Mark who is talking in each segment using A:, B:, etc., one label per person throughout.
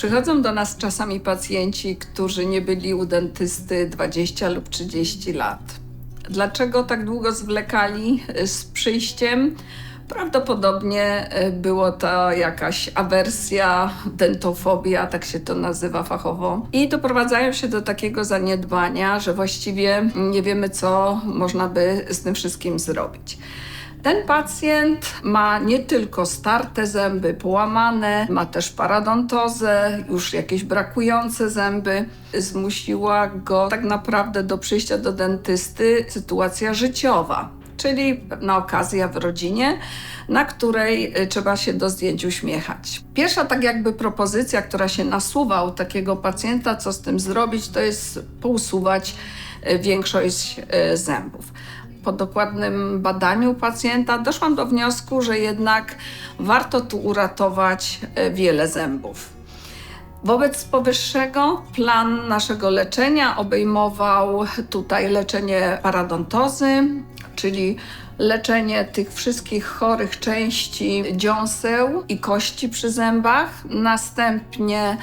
A: Przychodzą do nas czasami pacjenci, którzy nie byli u dentysty 20 lub 30 lat. Dlaczego tak długo zwlekali y, z przyjściem? Prawdopodobnie y, było to jakaś awersja, dentofobia, tak się to nazywa fachowo. I doprowadzają się do takiego zaniedbania, że właściwie nie wiemy, co można by z tym wszystkim zrobić. Ten pacjent ma nie tylko starte zęby, połamane, ma też paradontozę, już jakieś brakujące zęby. Zmusiła go tak naprawdę do przyjścia do dentysty sytuacja życiowa, czyli pewna okazja w rodzinie, na której y, trzeba się do zdjęć uśmiechać. Pierwsza tak jakby propozycja, która się nasuwa u takiego pacjenta, co z tym zrobić, to jest pousuwać y, większość y, zębów po dokładnym badaniu pacjenta doszłam do wniosku, że jednak warto tu uratować e, wiele zębów. Wobec powyższego plan naszego leczenia obejmował tutaj leczenie paradontozy, czyli leczenie tych wszystkich chorych części dziąseł i kości przy zębach, następnie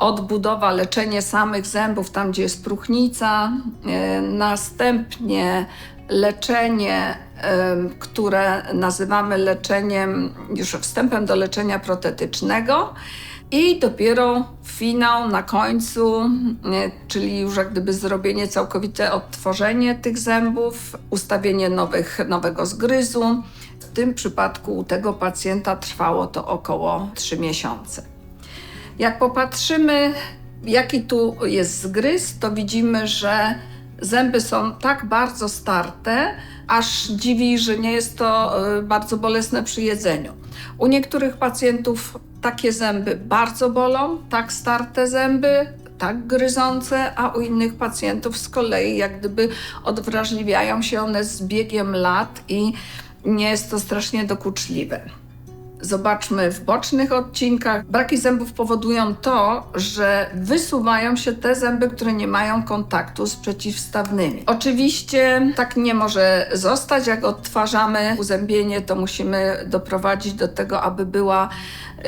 A: odbudowa, leczenie samych zębów tam, gdzie jest próchnica, e, następnie leczenie, które nazywamy leczeniem, już wstępem do leczenia protetycznego. I dopiero finał na końcu, czyli już jak gdyby zrobienie całkowite odtworzenie tych zębów, ustawienie nowych, nowego zgryzu. W tym przypadku u tego pacjenta trwało to około 3 miesiące. Jak popatrzymy, jaki tu jest zgryz, to widzimy, że Zęby są tak bardzo starte, aż dziwi, że nie jest to y, bardzo bolesne przy jedzeniu. U niektórych pacjentów takie zęby bardzo bolą, tak starte zęby, tak gryzące, a u innych pacjentów z kolei jak gdyby odwrażliwiają się one z biegiem lat i nie jest to strasznie dokuczliwe. Zobaczmy w bocznych odcinkach. Braki zębów powodują to, że wysuwają się te zęby, które nie mają kontaktu z przeciwstawnymi. Oczywiście tak nie może zostać. Jak odtwarzamy uzębienie, to musimy doprowadzić do tego, aby była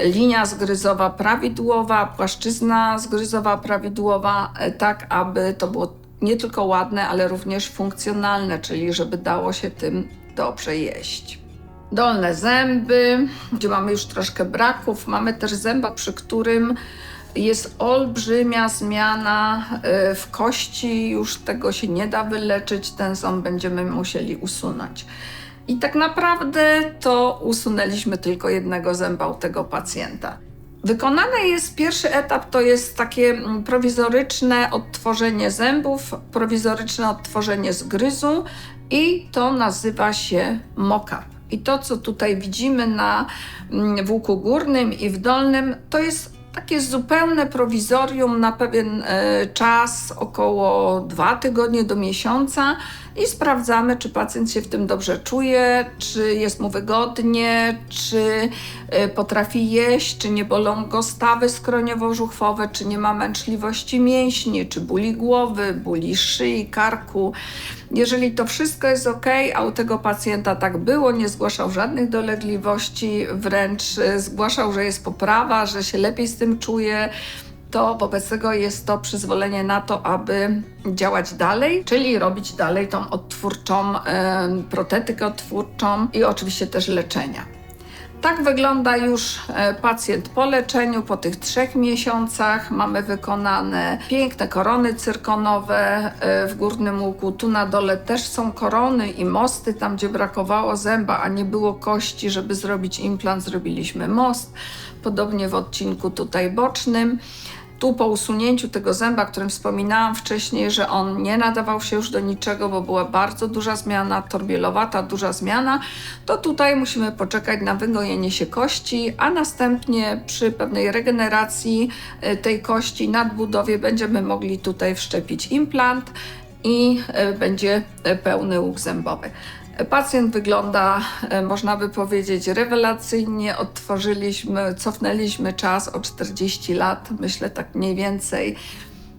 A: linia zgryzowa prawidłowa, płaszczyzna zgryzowa prawidłowa, e, tak aby to było nie tylko ładne, ale również funkcjonalne, czyli żeby dało się tym dobrze jeść dolne zęby, gdzie mamy już troszkę braków. Mamy też zęba, przy którym jest olbrzymia zmiana e, w kości, już tego się nie da wyleczyć, ten ząb będziemy musieli usunąć. I tak naprawdę to usunęliśmy tylko jednego zęba u tego pacjenta. Wykonany jest pierwszy etap, to jest takie mm, prowizoryczne odtworzenie zębów, prowizoryczne odtworzenie zgryzu i to nazywa się mock-up. I to, co tutaj widzimy na mm, włóku górnym i w dolnym, to jest takie zupełne prowizorium na pewien e, czas, około dwa tygodnie do miesiąca i sprawdzamy, czy pacjent się w tym dobrze czuje, czy jest mu wygodnie, czy e, potrafi jeść, czy nie bolą go stawy skroniowo-żuchwowe, czy nie ma męczliwości mięśni, czy bóli głowy, bóli szyi, karku. Jeżeli to wszystko jest ok, a u tego pacjenta tak było, nie zgłaszał żadnych dolegliwości, wręcz e, zgłaszał, że jest poprawa, że się lepiej z tym czuje, to wobec tego jest to przyzwolenie na to, aby działać dalej, czyli robić dalej tą odtwórczą protetykę odtwórczą i oczywiście też leczenia. Tak wygląda już e, pacjent po leczeniu, po tych trzech miesiącach. Mamy wykonane piękne korony cyrkonowe e, w górnym łuku. Tu na dole też są korony i mosty, tam gdzie brakowało zęba, a nie było kości, żeby zrobić implant, zrobiliśmy most. Podobnie w odcinku tutaj bocznym. Tu po usunięciu tego zęba, którym wspominałam wcześniej, że on nie nadawał się już do niczego, bo była bardzo duża zmiana, torbielowata duża zmiana, to tutaj musimy poczekać na wygojenie się kości, a następnie przy pewnej regeneracji e, tej kości, nadbudowie będziemy mogli tutaj wszczepić implant i e, będzie e, pełny łuk zębowy. Pacjent wygląda, e, można by powiedzieć, rewelacyjnie. Odtworzyliśmy, cofnęliśmy czas o 40 lat, myślę tak mniej więcej.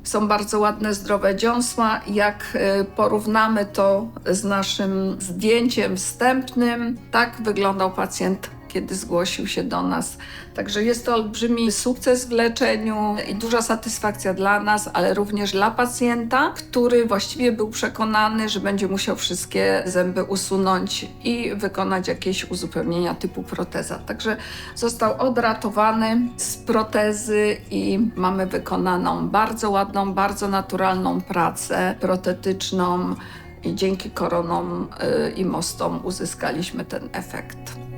A: Są bardzo ładne, zdrowe dziąsła. Jak e, porównamy to z naszym zdjęciem wstępnym, tak wyglądał pacjent kiedy zgłosił się do nas. Także jest to olbrzymi sukces w leczeniu i duża satysfakcja dla nas, ale również dla pacjenta, który właściwie był przekonany, że będzie musiał wszystkie zęby usunąć i wykonać jakieś uzupełnienia typu proteza. Także został odratowany z protezy i mamy wykonaną bardzo ładną, bardzo naturalną pracę protetyczną i dzięki koronom y, i mostom uzyskaliśmy ten efekt.